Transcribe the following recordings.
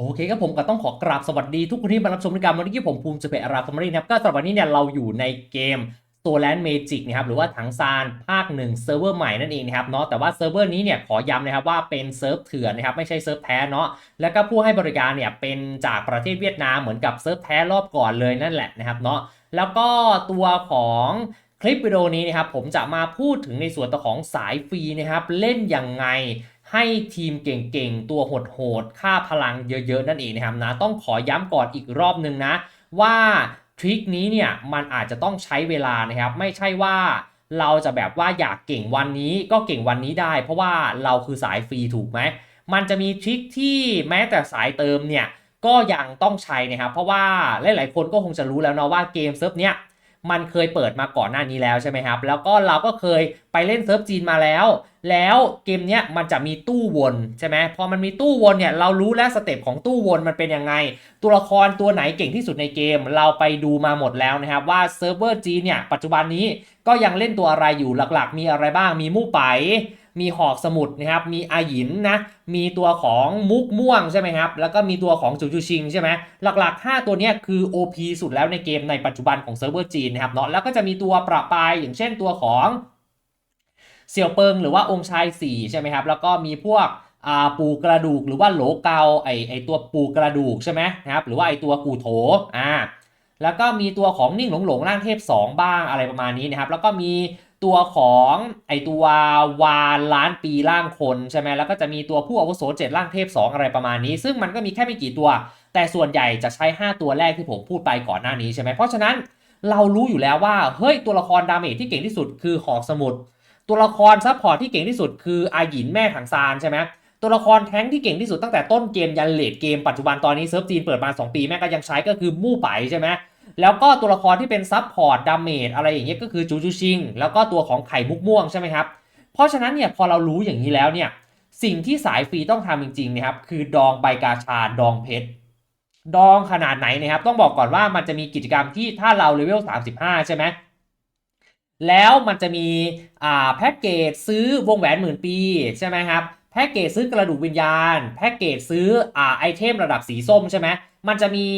โอเคครับผมก็ต้องขอกราบสวัสดีทุกคนที่มารับชมรายการวันนี้ผมภูมิจะเป็นอาราฟอร์มารีนะครับก็สำหรับวันนี้เนี่ยเราอยู่ในเกมตัวแลนด์เมจิกนะครับหรือว่าถังซานภาคหนึ่งเซิร์ฟเวอร์ใหม่นั่นเองนะครับเนาะแต่ว่าเซิร์ฟเวอร์นี้เนี่ยขอย้ำนะครับว่าเป็นเซิร์ฟเถื่อนนะครับไม่ใช่เซิร์ฟแท้เนาะแล้วก็ผู้ให้บริการเนี่ยเป็นจากประเทศเวียดนามเหมือนกับเซิร์ฟแท้รอบก่อนเลยนั่นแหละนะครับเนาะแล้วก็ตัวของคลิปวิดีโอนี้นะครับผมจะมาพูดถึงในส่วนตัวของสายฟรีนะครับเล่นยังไง ให้ทีมเก่งๆ ตัวโหดๆ ค่าพลังเยอะๆ นั่นเองนะครับนะ ต้องขอย้ำก่อนอีกรอบหนึ่งนะ ว่าทริคนี้เนี่ยมันอาจจะต้องใช้เวลานะครับ ไม่ใช่ว่าเราจะแบบว่าอยากเก่งวันนี้ก็เก่งวันนี้ได้ เพราะว่าเราคือสายฟรีถูกไหม มันจะมีทริคที่แม้แต่สายเติมเนี่ยก็ยังต้องใช้นะครับ เพราะว่าหลายๆคนก็คงจะรู้แล้วเนาะว่าเกมเซิร์ฟเนี้ย มันเคยเปิดมาก่อนหน้านี้แล้วใช่ไหมครับ แล้วก็เราก็เคยไปเล่นเซิร์ฟจีนมาแล้ว แล้วเกมเนี้ยมันจะมีตู้วนใช่ไหมพอมันมีตู้วนเนี่ยเรารู้แล้วสเต็ปของตู้วนมันเป็นยังไง ตัวละครตัวไหนเก่งที่สุดในเกม เราไปดูมาหมดแล้วนะครับว่าเซิร์ฟเวอร์จีนเนี่ยปัจจุบันนี้ก็ยังเล่นตัวอะไรอยู่หลักๆ มีอะไรบ้างมีมู่ไป มีหอกสมุดนะครับ มีอาหยินนะ มีตัวของมุกม่วงใช่ไหมครับ แล้วก็มีตัวของจูจูชิงใช่ไหมหลักๆ 5 ตัวนี้คือ OP สุดแล้วในเกมในปัจจุบันของเซิร์ฟเวอร์จีนนะครับเนาะ แล้วก็จะมีตัวประปายอย่างเช่นตัวของเสี่ยวเปิงหรือว่าองค์ชาย4ใช่ไหมครับ แล้วก็มีพวกปูกระดูกหรือว่าโหลเกาไอไอตัวปูกระดูกใช่ไหมนะครับ หรือว่าไอตัวกูโถอ่าแล้วก็มีตัวของนิ่งหลงหลงร่างเทพ 2 บ้างอะไรประมาณนี้นะครับ แล้วก็มี ตัวของไอตัววานล้านปีร่างคนใช่ไหมแล้วก็จะมีตัวผู้อาวุโสเจ็ดร่างเทพ 2 อะไรประมาณนี้ ซึ่งมันก็มีแค่ไม่กี่ตัว แต่ส่วนใหญ่จะใช้ 5 ตัวแรกที่ผมพูดไปก่อนหน้านี้ใช่ไหมเพราะฉะนั้นเรารู้อยู่แล้วว่าเฮ้ยตัวละครดาเมจที่เก่งที่สุดคือหอกสมุดตัวละครซัพพอร์ตที่เก่งที่สุดคืออาหยินแม่ถังซานใช่ไหมตัวละครแท้งที่เก่งที่สุดตั้งแต่ต้นเกมยันเลดเกมปัจจุบันตอนนี้เซิร์ฟจีนเปิดมา 2 ปีแม่ก็ยังใช้ก็คือมู่ไปใช่ไหม แล้วก็ตัวละครที่เป็นซับพอร์ตดาเมจอะไรอย่างเงี้ยก็คือจูจูชิง แล้วก็ตัวของไข่มุกม่วงใช่ไหมครับ เพราะฉะนั้นเนี่ยพอเรารู้อย่างนี้แล้วเนี่ยสิ่งที่สายฟรีต้องทำจริงๆนะครับคือดองใบกาชาดองเพชรดองขนาดไหนนะครับ ต้องบอกก่อนว่ามันจะมีกิจกรรมที่ถ้าเราเลเวล 35 ใช่ไหมแล้วมันจะมีอ่าแพ็กเกจซื้อวงแหวนหมื่นปีใช่ไหมครับ แพ็กเกจซื้อกระดูกวิญญาณ แพ็กเกจซื้ออ่าไอเทมระดับสีส้มใช่ไหมมันจะมี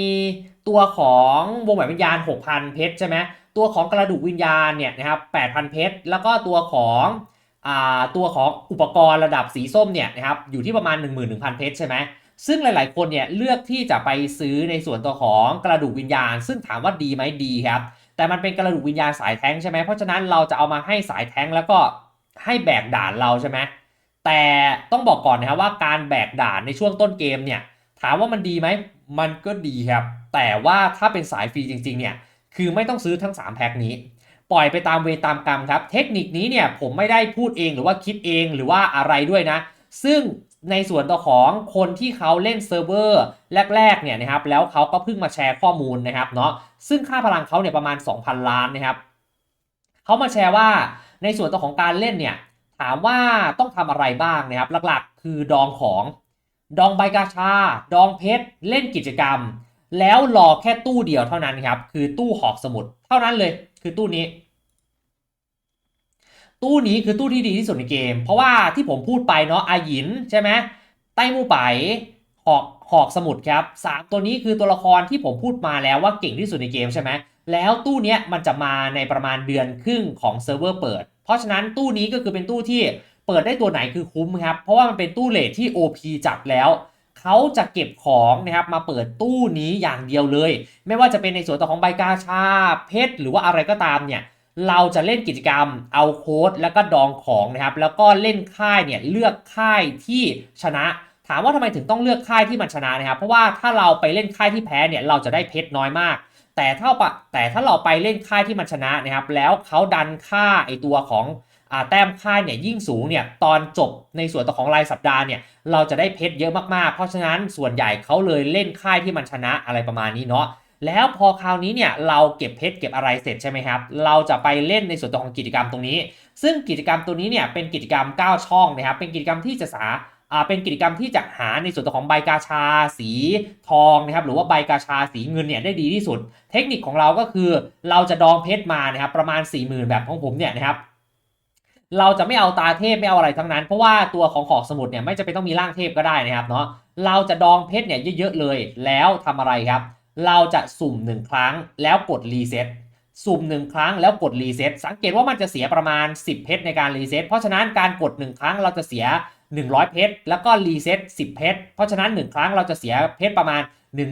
ตัวของวงแหวนวิญญาณ 6,000 เพชรใช่ไหมตัวของกระดูกวิญญาณเนี่ยนะครับ 8,000 เพชรแล้วก็ตัวของอ่าตัวของอุปกรณ์ระดับสีส้มเนี่ยนะครับอยู่ที่ประมาณ 11,000 เพชรใช่ไหมซึ่งหลาย ๆ คนเนี่ยเลือกที่จะไปซื้อในส่วนตัวของกระดูกวิญญาณ ซึ่งถามว่าดีไหมดีครับแต่มันเป็นกระดูกวิญญาณสายแท้งใช่ไหมเพราะฉะนั้นเราจะเอามาให้สายแท้งแล้วก็ให้แบกด่านเราใช่ไหม แต่ต้องบอกก่อนนะครับว่าการแบกด่านในช่วงต้นเกมเนี่ยถามว่ามันดีไหม มันก็ดีครับ แต่ว่าถ้าเป็นสายฟรีจริงๆเนี่ยคือไม่ต้องซื้อทั้ง 3 แพ็คนี้ ปล่อยไปตามเวตามกรรมครับ เทคนิคนี้เนี่ยผมไม่ได้พูดเองหรือว่าคิดเองหรือว่าอะไรด้วยนะ ซึ่งในส่วนตัวของคนที่เขาเล่นเซิร์ฟเวอร์แรกๆเนี่ยนะครับแล้วเขาก็เพิ่งมาแชร์ข้อมูลนะครับเนาะซึ่งค่าพลังเขาเนี่ยประมาณ 2,000 ล้านนะครับเขามาแชร์ว่าในส่วนตัวของการเล่นเนี่ย ถามว่าต้องทำอะไรบ้างนะครับ หลักๆ คือดองของดองใบกาชา ดองเพชร เล่นกิจกรรม แล้วรอแค่ตู้เดียวเท่านั้นครับ คือตู้หอกสมุด เท่านั้นเลย คือตู้นี้ ตู้นี้คือตู้ที่ดีที่สุดในเกม เพราะว่าที่ผมพูดไปเนาะอาหยินใช่ไหมไต้มูไปหอกหอกสมุดครับสามตัวนี้คือตัวละครที่ผมพูดมาแล้วว่าเก่งที่สุดในเกมใช่ไหมแล้วตู้เนี้ยมันจะมาในประมาณเดือนครึ่งของเซิร์ฟเวอร์เปิด ราะฉะนั้นตู้นี้ก็คือเป็นตู้ที่เปิดได้ตัวไหนคือคุ้มครับ เพราะว่ามันเป็นตู้เลทที่ OP จัดแล้วเขาจะเก็บของนะครับมาเปิดตู้นี้อย่างเดียวเลย ไม่ว่าจะเป็นในส่วนต่อของใบกาชาเพชรหรือว่าอะไรก็ตามเนี่ยเราจะเล่นกิจกรรมเอาโค้ดแล้วก็ดองของนะครับแล้วก็เล่นค่ายเนี่ยเลือกค่ายที่ชนะ ถามว่าทำไมถึงต้องเลือกค่ายที่มันชนะนะครับเพราะว่าถ้าเราไปเล่นค่ายที่แพ้เนี่ยเราจะได้เพชรน้อยมาก แต่ถ้าปะแต่ถ้าเราไปเล่นค่ายที่มันชนะนะครับ แล้วเขาดันค่าไอตัวของอ่าแต้มค่ายเนี่ยยิ่งสูงเนี่ยตอนจบในส่วนต่อของรายสัปดาห์เนี่ยเราจะได้เพชรเยอะมากๆ เพราะฉะนั้นส่วนใหญ่เขาเลยเล่นค่ายที่มันชนะอะไรประมาณนี้เนาะแล้วพอคราวนี้เนี่ยเราเก็บเพชรเก็บอะไรเสร็จใช่ไหมครับ เราจะไปเล่นในส่วนของกิจกรรมตรงนี้ ซึ่งกิจกรรมตัวนี้เนี่ยเป็นกิจกรรม 9 ช่องนะครับเป็นกิจกรรมที่จะสา เป็นกิจกรรมที่จะหาในส่วนของใบกาชาสีทองนะครับหรือว่าใบกาชาสีเงินเนี่ยได้ดีที่สุด เทคนิคของเราก็คือเราจะดองเพชรมานะครับประมาณ 40,000 แบบของผมเนี่ยนะครับเราจะไม่เอาตาเทพไม่เอาอะไรทั้งนั้น เพราะว่าตัวของหอกสมุดเนี่ยไม่จะเป็นต้องมีร่างเทพก็ได้นะครับเนาะเราจะดองเพชรเนี่ยเยอะๆเลย แล้วทำอะไรครับ เราจะสุ่ม1ครั้งแล้วกดรีเซ็ตสุ่ม1ครั้งแล้วกดรีเซ็ตสังเกตว่ามันจะเสียประมาณ 10 เพชรในการรีเซ็ตเพราะฉะนั้นการกด 1 ครั้งเราจะเสีย 100 เพชรแล้วก็รีเซ็ต10 เพชรเพราะฉะนั้น 1 ครั้งเราจะเสียเพชรประมาณ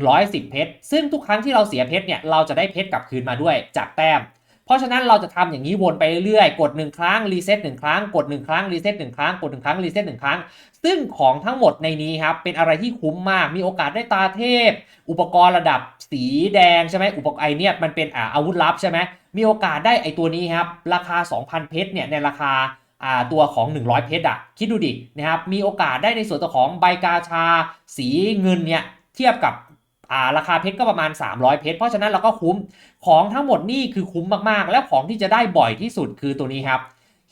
110 เพชรซึ่งทุกครั้งที่เราเสียเพชรเนี่ยเราจะได้เพชรกลับคืนมาด้วยจากแต้ม เพราะฉะนั้นเราจะทำอย่างนี้วนไปเรื่อยๆ กด 1 ครั้งรีเซ็ต1ครั้งกด 1 ครั้งรีเซ็ต1ครั้งกด 1 ครั้งรีเซ็ต1ครั้ง ซึ่งของทั้งหมดในนี้ครับเป็นอะไรที่คุ้มมากมีโอกาสได้ตาเทพ อุปกรณ์ระดับสีแดงใช่ไหมอุปกรณ์ไอเนี่ยมันเป็นอาวุธลับใช่ไหมมีโอกาสได้ไอตัวนี้ครับราคา 2,000 เพชรเนี่ยในราคา ตัวของ 100 เพชรอะคิดดูดินะครับมีโอกาสได้ในส่วนตัวของใบกาชา สีเงินเนี่ยเทียบกับอ่าราคาเพชรก็ประมาณ 300 เพชรเพราะฉะนั้นเราก็คุ้มของทั้งหมดนี่คือคุ้มมากๆ และของที่จะได้บ่อยที่สุดคือตัวนี้ครับ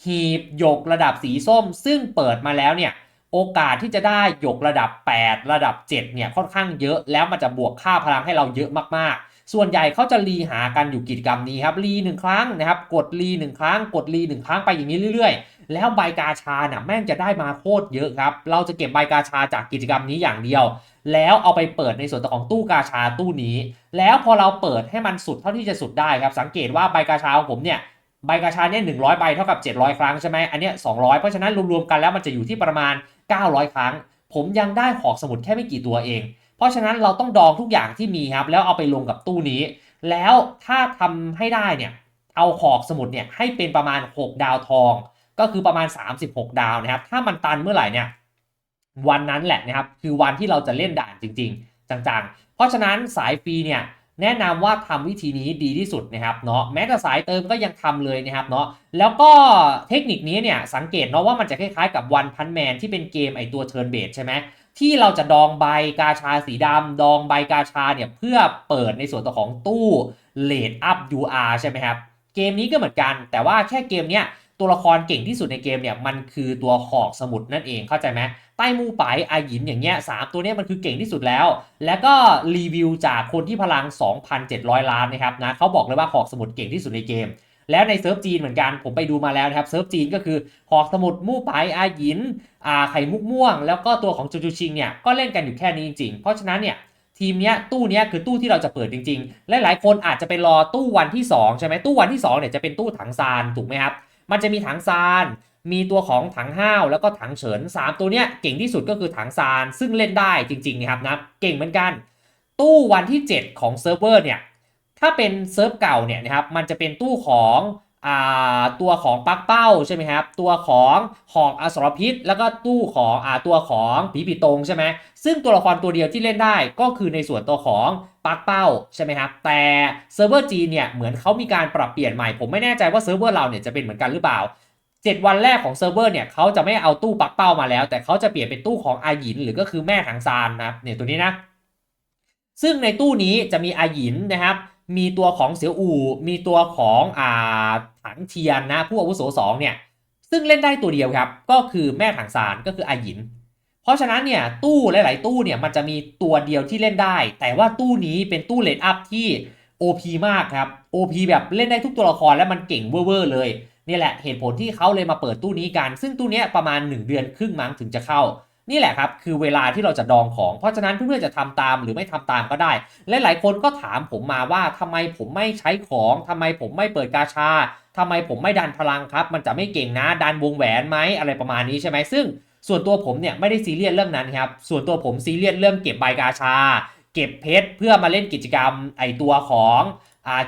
หีบหยกระดับสีส้ม ซึ่งเปิดมาแล้วเนี่ยโอกาสที่จะได้หยกระดับ 8 ระดับ 7 เนี่ยค่อนข้างเยอะแล้วมันจะบวกค่าพลังให้เราเยอะมากๆ ส่วนใหญ่เขาจะรีหากันอยู่กิจกรรมนี้ครับรีหนึ่งครั้งนะครับ กดรีหนึ่งครั้ง กดรีหนึ่งครั้งไปอย่างนี้เรื่อยๆ แล้วใบกาชาน่ะแม่งจะได้มาโคตรเยอะครับ เราจะเก็บใบกาชาจากกิจกรรมนี้อย่างเดียว แล้วเอาไปเปิดในส่วนของตู้กาชาตู้นี้ แล้วพอเราเปิดให้มันสุดเท่าที่จะสุดได้ครับ สังเกตว่าใบกาชาของผมเนี่ยใบกาชาเนี่ยหนึ่งร้อยใบเท่ากับ 700 ครั้งใช่ไหมอันเนี้ย200เพราะฉะนั้นรวมๆกันแล้วมันจะอยู่ที่ประมาณ 900 ครั้ง ผมยังได้หอกสมุดแค่ไม่กี่ตัวเอง เพราะฉะนั้นเราต้องดองทุกอย่างที่มีครับแล้วเอาไปลงกับตู้นี้ แล้วถ้าทำให้ได้เนี่ยเอาหอกสมุดเนี่ยให้เป็นประมาณ 6 ดาวทอง ก็คือประมาณ 36 ดาวนะครับ ถ้ามันตันเมื่อไหร่เนี่ยวันนั้นแหละนะครับคือวันที่เราจะเล่นด่านจริง ๆ จังๆ เพราะฉะนั้นสายฟรีเนี่ยแนะนำว่าทำวิธีนี้ดีที่สุดนะครับเนาะแม้แต่สายเติมก็ยังทำเลยนะครับเนาะแล้วก็เทคนิคนี้เนี่ยสังเกตเนาะว่ามันจะคล้ายๆกับวันพันแมนที่เป็นเกมไอตัวเทิร์นเบสใช่ไหม ที่เราจะดองใบกาชาสีดำดองใบกาชาเนี่ยเพื่อเปิดในส่วนตัวของตู้เลดอัพ UR ใช่ไหมครับเกมนี้ก็เหมือนกัน แต่ว่าแค่เกมเนี้ยตัวละครเก่งที่สุดในเกมเนี่ยมันคือตัวหอกสมุดนั่นเองเข้าใจไหมใต้มูไปอาหยินอย่างเงี้ยสามตัวเนี้ยมันคือเก่งที่สุดแล้ว แล้วก็รีวิวจากคนที่พลัง 2,700 ล้านนะครับนะเขาบอกเลยว่าหอกสมุดเก่งที่สุดในเกม แล้วในเซิร์ฟจีนเหมือนกันผมไปดูมาแล้วนะครับเซิร์ฟจีนก็คือหอกสมุดมู่ไปอาหยินอ่าไข่มุกม่วง แล้วก็ตัวของจูจูชิงเนี่ยก็เล่นกันอยู่แค่นี้จริงๆ เพราะฉะนั้นเนี่ยทีมเนี้ยตู้เนี้ยคือตู้ที่เราจะเปิดจริงๆ และหลายคนอาจจะไปรอตู้วันที่ 2 ใช่ไหมตู้วันที่2เนี่ยจะเป็นตู้ถังซานถูกไหมครับมันจะมีถังซานมีตัวของถังห้าวแล้วก็ถังเฉิน 3 ตัวเนี้ยเก่งที่สุดก็คือถังซานซึ่งเล่นได้จริงๆนะครับนะเก่งเหมือนกัน ตู้วันที่ 7 ของเซิร์ฟเวอร์เนี่ย ถ้าเป็นเซิร์ฟเก่าเนี่ยนะครับมันจะเป็นตู้ของอตัวของปักเป้าใช่ไหมครับตัวของหอกอสรพิษ แล้วก็ตู้ของอตัวของผีปีตงใช่ไหมซึ่งตัวละครตัวเดียวที่เล่นได้ก็คือในส่วนตัวของปักเป้าใช่ไหมครับแต่เซิร์ฟเวอร์จีเนี่ยเหมือนเขามีการปรับเปลี่ยนใหม่ ผมไม่แน่ใจว่าเซิร์ฟเวอร์เราเนี่ยจะเป็นเหมือนกันหรือเปล่า 7 วันแรกของเซิร์ฟเวอร์เนี่ยเขาจะไม่เอาตู้ปักเป้ามาแล้ว แต่เขาจะเปลี่ยนเป็นตู้ของอาหยินหรือก็คือแม่ถังซานนะครับเนี่ยตัวนี้นะซึ่งในตู้นี้จะมีอาหยินนะครับ มีตัวของเสียวอู่ มีตัวของอ่าถังเทียนนะผู้อาวุโสสองเนี่ยซึ่งเล่นได้ตัวเดียวครับ ก็คือแม่ถังซานก็คืออาหยิน เพราะฉะนั้นเนี่ยตู้หลาย ๆ ตู้เนี่ยมันจะมีตัวเดียวที่เล่นได้ แต่ว่าตู้นี้เป็นตู้เลดอัพที่ OP มากครับ OP แบบเล่นได้ทุกตัวละครและมันเก่งเวอร์เลยนี่แหละเหตุผลที่เขาเลยมาเปิดตู้นี้กัน ซึ่งตู้นี้ประมาณ 1 เดือนครึ่งมั้งถึงจะเข้า นี่แหละครับคือเวลาที่เราจะดองของ เพราะฉะนั้นเพื่อนๆจะทำตามหรือไม่ทำตามก็ได้ และหลายคนก็ถามผมมาว่าทำไมผมไม่ใช้ของทำไมผมไม่เปิดกาชาทำไมผมไม่ดันพลังครับ มันจะไม่เก่งนะดันวงแหวนไหมอะไรประมาณนี้ใช่ไหมซึ่งส่วนตัวผมเนี่ยไม่ได้ซีเรียสเรื่องนั้นครับ ส่วนตัวผมซีเรียสเรื่องเก็บใบกาชา เก็บเพชรเพื่อมาเล่นกิจกรรมไอตัวของ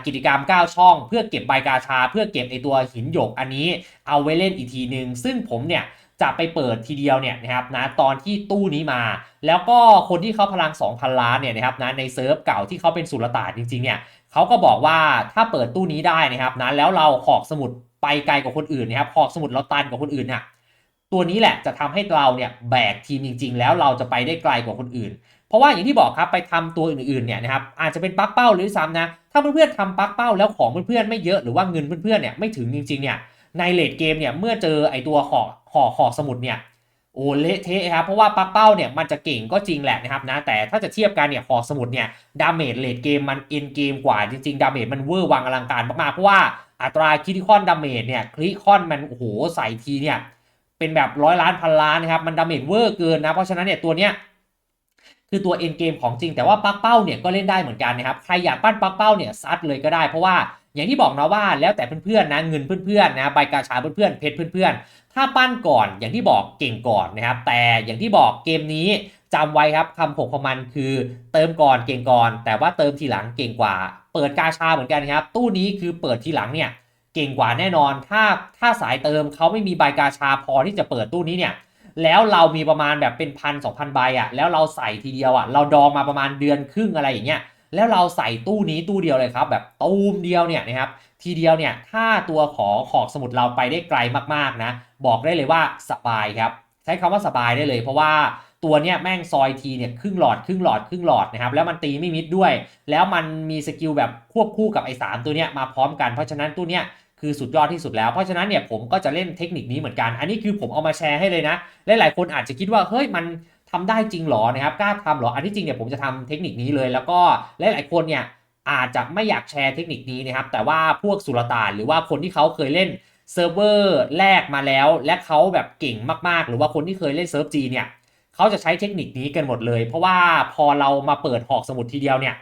กิจกรรม 9 ช่อง เพื่อเก็บใบกาชา เพื่อเก็บไอตัวหินหยกอันนี้เอาไว้เล่นอีกทีหนึ่งซึ่งผมเนี่ย จะไปเปิดทีเดียวเนี่ยนะครับนะตอนที่ตู้นี้มา แล้วก็คนที่เขาพลัง 2,000 ล้านเนี่ยนะครับนะในเซิร์ฟเก่าที่เขาเป็นสุลต่านจริงๆเนี่ยเขาก็บอกว่าถ้าเปิดตู้นี้ได้นะครับนะแล้วเราขอกสมุดไปไกลกว่าคนอื่นนะครับขอกสมุดเราตันกว่าคนอื่นเนี่ยตัวนี้แหละจะทำให้เราเนี่ยแบกทีมจริง ๆ แล้วเราจะไปได้ไกลกว่าคนอื่น เพราะว่าอย่างที่บอกครับไปทำตัวอื่นๆเนี่ยนะครับอาจจะเป็นปักเป้าหรือซ้ำนะถ้าเพื่อนๆทำปักเป้าแล้วของเพื่อนๆไม่เยอะหรือว่าเงินเพื่อนๆเนี่ยไม่ถึงจริงๆเนี่ย ในเลดเกมเนี่ยเมื่อเจอไอตัวห่อห่อห่อสมุดเนี่ยโอ้เละเทะครับเพราะว่าปักเป้าเนี่ยมันจะเก่งก็จริงแหละนะครับนะแต่ถ้าจะเทียบกันเนี่ยห่อสมุดเนี่ยดาเมจเลดเกมมันเอ็นเกมกว่าจริงๆดาเมจมันเวอร์วังอลังการมากๆเพราะว่าอัตราคิติคอนดาเมจเนี่ยคลิคอนมันโอ้โหใส่ทีเนี่ยเป็นแบบร้อยล้านพันล้านนะครับมันดาเมจเวอร์เกินนะเพราะฉะนั้นเนี่ยตัวเนี้ยคือตัวเอ็นเกมของจริงแต่ว่าปักเป้าเนี่ยก็เล่นได้เหมือนกันนะครับใครอยากปั้นปักเป้าเนี่ยซัดเลยก็ได้เพราะว่า อย่างที่บอกนะว่าแล้วแต่เพื่อนๆนะเงินเพื่อนๆนะใบกาชาเพื่อนๆเพชรเพื่อนๆ ถ้าปั้นก่อนอย่างที่บอกเก่งก่อนนะครับ แต่อย่างที่บอกเกมนี้จำไว้ครับคำผมของมันคือเติมก่อนเก่งก่อน แต่ว่าเติมทีหลังเก่งกว่า เปิดกาชาเหมือนกันครับ ตู้นี้คือเปิดทีหลังเนี่ยเก่งกว่าแน่นอน ถ้าถ้าสายเติมเขาไม่มีใบกาชาพอที่จะเปิดตู้นี้เนี่ยแล้วเรามีประมาณแบบเป็นพันสองพันใบอะ่ะแล้วเราใส่ทีเดียวอะ่ะเราดองมาประมาณเดือนครึ่งอะไรอย่างเงี้ย แล้วเราใส่ตู้นี้ตู้เดียวเลยครับ แบบตูมเดียวเนี่ยนะครับทีเดียวเนี่ยถ้าตัวของขอกสมุดเราไปได้ไกลมากๆนะ บอกได้เลยว่าสบายครับ ใช้คำว่าสบายได้เลย เพราะว่าตัวเนี้ยแม่งซอยทีเนี่ยครึ่งหลอดครึ่งหลอดครึ่งหลอดนะครับแล้วมันตีไม่มิดด้วย แล้วมันมีสกิลแบบควบคู่กับไอ้สามตัวเนี้ยมาพร้อมกันเพราะฉะนั้นตัวเนี้ยคือสุดยอดที่สุดแล้ว เพราะฉะนั้นเนี่ยผมก็จะเล่นเทคนิคนี้เหมือนกัน อันนี้คือผมเอามาแชร์ให้เลยนะ หลายๆคนอาจจะคิดว่าเฮ้ยมัน ทำได้จริงหรอนะครับกล้าทำหรออันที่จริงเนี่ยผมจะทำเทคนิคนี้เลย แล้วก็หลายๆคนเนี่ยอาจจะไม่อยากแชร์เทคนิคนี้นะครับ แต่ว่าพวกสุลต่านหรือว่าคนที่เขาเคยเล่นเซิร์ฟเวอร์แรกมาแล้ว และเขาแบบเก่งมากๆ หรือว่าคนที่เคยเล่นเซิร์ฟจีเนี่ยเขาจะใช้เทคนิคนี้กันหมดเลย เพราะว่าพอเรามาเปิดหอกสมุดทีเดียวเนี่ย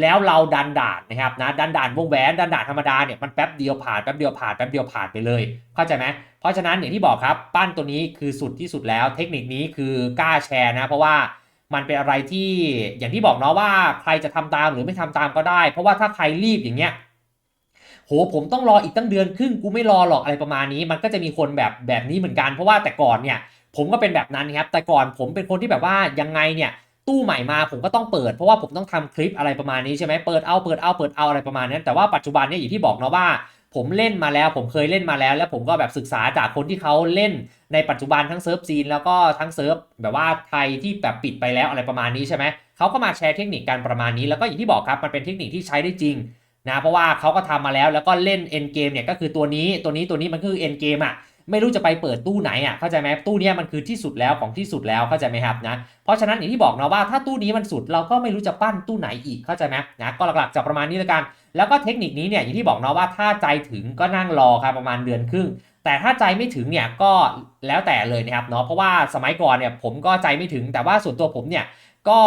แล้วเราดันด่านนะครับนะดันด่านวงแหวนดันด่านธรรมดาเนี่ยมันแป๊บเดียวผ่านแป๊บเดียวผ่านแป๊บเดียวผ่านไปเลยเข้าใจไหมเพราะฉะนั้นอย่างที่บอกครับปั้นตัวนี้คือสุดที่สุดแล้ว เทคนิคนี้คือกล้าแชร์นะเพราะว่ามันเป็นอะไรที่อย่างที่บอกเนาะว่าใครจะทำตามหรือไม่ทำตามก็ได้ เพราะว่าถ้าใครรีบอย่างเงี้ยโหผมต้องรออีกตั้งเดือนครึ่งกูไม่รอหรอกอะไรประมาณนี้ มันก็จะมีคนแบบแบบนี้เหมือนกันเพราะว่าแต่ก่อนเนี่ยผมก็เป็นแบบนั้นครับแต่ก่อนผมเป็นคนที่แบบว่ายังไงเนี่ย ตู้ใหม่มาผมก็ต้องเปิด เพราะว่าผมต้องทำคลิปอะไรประมาณนี้ใช่ไหมเปิดเอาเปิดเอาเปิดเอาอะไรประมาณนั้นแต่ว่าปัจจุบันเนี่ยอย่างที่บอกเนาะว่า ผมเล่นมาแล้ว ผมเคยเล่นมาแล้ว แล้วผมก็แบบศึกษาจากคนที่เขาเล่นในปัจจุบันทั้งเซิร์ฟจีน แล้วก็ทั้งเซิร์ฟแบบว่าไทยที่แบบปิดไปแล้วอะไรประมาณนี้ใช่ไหมเขาก็มาแชร์เทคนิคกันประมาณนี้แล้วก็อย่างที่บอกครับมันเป็นเทคนิคที่ใช้ได้จริงนะเพราะว่าเขาก็ทำมาแล้วแล้วก็เล่นเอ็นเกมเนี่ยก็คือตัวนี้ตัวนี้ตัวนี้มันคือเอ็นเกมอะ ไม่รู้จะไปเปิดตู้ไหนอะเข้าใจไหมตู้นี้มันคือที่สุดแล้วของที่สุดแล้วเข้าใจไหมครับนะเพราะฉะนั้นอย่างที่บอกนะว่าถ้าตู้นี้มันสุดเราก็ไม่รู้จะปั้นตู้ไหนอีกเข้าใจไหมนะก็หลักๆจะประมาณนี้ล้วกัน แล้วก็เทคนิคนี้เนี่ยอย่างที่บอกนะว่าถ้าใจถึงก็นั่งรอครับประมาณเดือนครึ่ง แต่ถ้าใจไม่ถึงเนี่ยก็แล้วแต่เลยนะครับเนาะเพราะว่าสมัยก่อนเนี่ยผมก็ใจไม่ถึงแต่ว่าส่วนตัวผมเนี่ยก็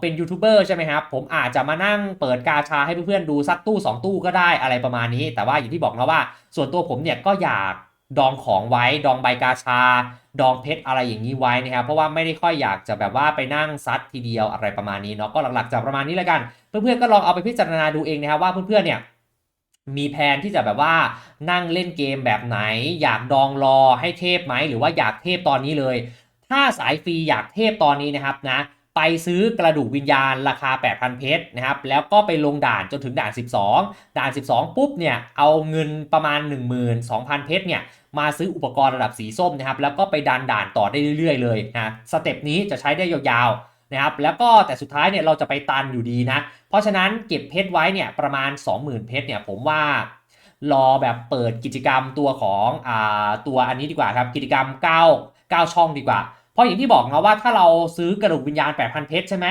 เป็นยูทูบเบอร์ใช่ไหมครับ ผมอาจจะมานั่งเปิดกาชาให้เพื่อนๆดูสักตู้ 2 ตู้ก็ได้อะไรประมาณนี้ แต่ว่าอย่างที่บอกนะว่า ส่วนตัวผมเนี่ยก็อยาก ดองของไว้ ดองใบกาชา ดองเพชรอะไรอย่างนี้ไว้นะครับ เพราะว่าไม่ได้ค่อยอยากจะแบบว่าไปนั่งซัดทีเดียวอะไรประมาณนี้เนาะ ก็หลักๆจะประมาณนี้แล้วกัน เพื่อนๆก็ลองเอาไปพิจารณาดูเองนะครับว่าเพื่อนๆเนี่ยมีแผนที่จะแบบว่านั่งเล่นเกมแบบไหน อยากดองรอให้เทพไหมหรือว่าอยากเทพตอนนี้เลย ถ้าสายฟรีอยากเทพตอนนี้นะครับนะ ไปซื้อกระดูกวิญญาณราคา 8,000 เพชรนะครับ แล้วก็ไปลงด่านจนถึงด่าน 12 ด่าน 12 ปุ๊บเนี่ย เอาเงินประมาณ 12,000 เพชรเนี่ย มาซื้ออุปกรณ์ระดับสีส้มนะครับ แล้วก็ไปดันด่านต่อได้เรื่อยๆเลยนะสเต็ปนี้จะใช้ได้ยาวๆนะครับ แล้วก็แต่สุดท้ายเนี่ยเราจะไปตันอยู่ดีนะ เพราะฉะนั้นเก็บเพชรไว้เนี่ยประมาณ 20,000 เพชรเนี่ยผมว่ารอแบบเปิดกิจกรรมตัวของอ่าตัวอันนี้ดีกว่าครับ กิจกรรม 9 9 ช่องดีกว่า ราะอย่างที่บอกนะว่าถ้าเราซื้อกระดูกวิญญาณ 8,000 เพชรใช่ไหม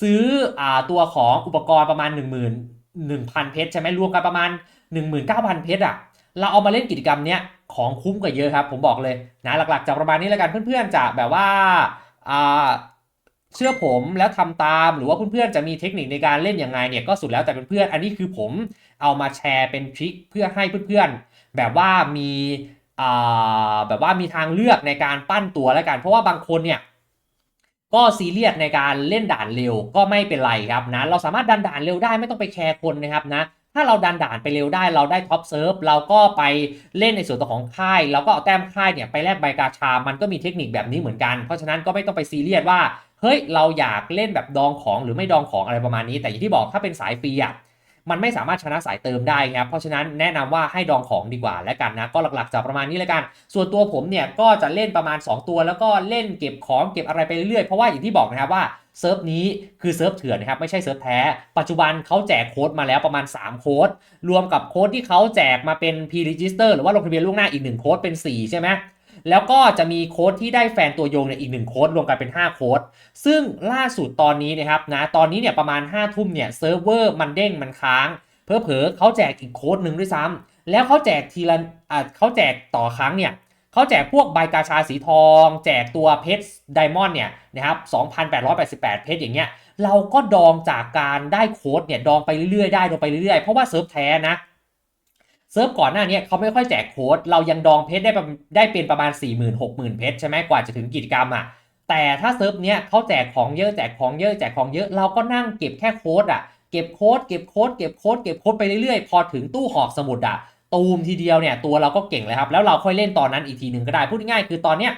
ซื้ออ่าตัวของอุปกรณ์ประมาณ1 1 0 0 0 เพชรใช่ไหมรวมกันประมาณ 19,000 เพชรอะเราเอามาเล่นกิจกรรมเนี้ยของคุ้มกว่าเยอะครับผมบอกเลยนะหลักๆจะประมาณนี้แล้วกันเพื่อนๆจะแบบว่าอ่าเชื่อผมแล้วทำตามหรือว่าเพื่อนๆจะมีเทคนิคในการเล่นยังไงเนี่ยก็สุดแล้วแต่เพื่อนๆอันนี้คือผมเอามาแชร์เป็นทริคเพื่อให้เพื่อนๆแบบว่ามี แบบว่ามีทางเลือกในการปั้นตัวแล้วกัน เพราะว่าบางคนเนี่ยก็ซีเรียสในการเล่นด่านเร็วก็ไม่เป็นไรครับนะเราสามารถดันด่านเร็วได้ไม่ต้องไปแคร์คนนะครับนะถ้าเราดันด่านไปเร็วได้เราได้ท็อปเซิร์ฟเราก็ไปเล่นในส่วนตัวของค่ายเราก็เอาแต้มค่ายเนี่ยไปแลกใบกาชา มันก็มีเทคนิคแบบนี้เหมือนกัน เพราะฉะนั้นก็ไม่ต้องไปซีเรียสว่าเฮ้ยเราอยากเล่นแบบดองของหรือไม่ดองของอะไรประมาณนี้ แต่อย่างที่บอกถ้าเป็นสายฟรีอะ มันไม่สามารถชนะสายเติมได้ครับเพราะฉะนั้นแนะนำว่าให้ดองของดีกว่าแล้วกันนะก็หลักๆจะประมาณนี้แล้วกัน ส่วนตัวผมเนี่ยก็จะเล่นประมาณ 2 ตัว แล้วก็เล่นเก็บของเก็บอะไรไปเรื่อยๆเพราะว่าอย่างที่บอกนะครับว่าเซิร์ฟนี้คือเซิร์ฟเถื่อนนะครับไม่ใช่เซิร์ฟแท้ ปัจจุบันเขาแจกโค้ดมาแล้วประมาณ 3 โค้ด รวมกับโค้ดที่เขาแจกมาเป็น pre-register หรือว่าลงทะเบียนล่วงหน้าอีก 1 โค้ดเป็น 4 ใช่ไหม แล้วก็จะมีโค้ดที่ได้แฟนตัวยงเนี่ยอีกหนึ่งโค้ดรวมกันเป็น 5 โค้ด ซึ่งล่าสุดตอนนี้นะครับนะตอนนี้เนี่ยประมาณ5ทุ่มเนี่ยเซิร์ฟเวอร์มันเด้งมันค้าง เพอเพอเขาแจกอีกโค้ดหนึ่งด้วยซ้ำแล้วเขาแจกทีละอ่าเขาแจกต่อครั้งเนี่ยเขาแจกพวกใบกาชาสีทอง แจกตัวเพชรไดมอนด์เนี่ยนะครับ2,888 เพชรอย่างเงี้ยเราก็ดองจากการได้โค้ดเนี่ยดองไปเรื่อยๆได้ดองไปเรื่อยๆ เพราะว่าเซิร์ฟแท้นะ เซิร์ฟก่อนหน้าเนี้เขาไม่ค่อยแจกโค้ด เรายังดองเพชรได้ได้เป็นประมาณ 4 0 0 0 0 6 0 0 0 เพชรใช่ไหมกว่าจะถึงกิจกรรมอะแต่ถ้าเซิร์ฟเนี้ยเขาแจกของเยอะแจกของเยอะแจกของเยอะเราก็นั่งเก็บแค่โค้ดอะเก็บโค้ดเก็บโค้ดเก็บโค้ดเก็บโค้ดไปเรื่อยๆ พอถึงตู้หอกสมุดอะตูมทีเดียวเนี่ยตัวเราก็เก่งเลยครับแล้วเราค่อยเล่นตอนนั้นอีกทีหนึ่งก็ได้พูดง่ายๆคือตอนเนี้ย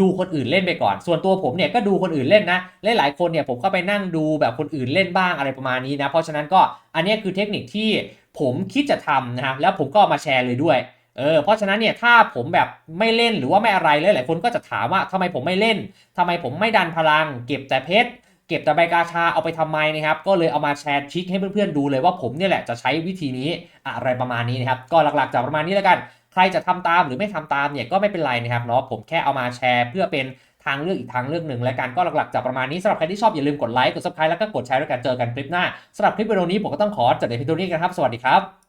ดูคนอื่นเล่นไปก่อน ส่วนตัวผมเนี่ยก็ดูคนอื่นเล่นนะหลายคนเนี่ยผมก็ไปนั่งดูแบบคนอื่นเล่นบ้างอะไรประมาณนี้นะ เพราะฉะนั้นก็อันนี้คือเทคนิคที่ ผมคิดจะทำนะครับแล้วผมก็ามาแชร์เลยด้วยเออเพราะฉะนั้นเนี่ยถ้าผมแบบไม่เล่นหรือว่าไม่อะไรเลยหลายคนก็จะถามว่าทำไมผมไม่เล่นทำไมผมไม่ดันพลัง เก็บแต่เพชรเก็บแต่ใบกาชาเอาไปทำไมนะครับ ก็เลยเอามาแชร์ทริคให้เพื่อนๆดูเลยว่าผมเนี่ยแหละจะใช้วิธีนี้อะไรประมาณนี้นะครับ ก็หลักๆจะประมาณนี้แล้วกัน ใครจะทำตามหรือไม่ทำตามเนี่ยก็ไม่เป็นไรนะครับเนาะผมแค่เอามาแชร์เพื่อเป็น ทางเลือกอีกทางเลือกหนึ่งและการก็หลักๆจะประมาณนี้สำหรับใครที่ชอบอย่าลืมกดไลค์กดซับสไครต์แล้วก็กดแชร์ด้วยกันเจอกันคลิปหน้าสำหรับคลิปวิดีโอนี้ผมก็ต้องขอจบในเพียงเท่านี้กันครับสวัสดีครับ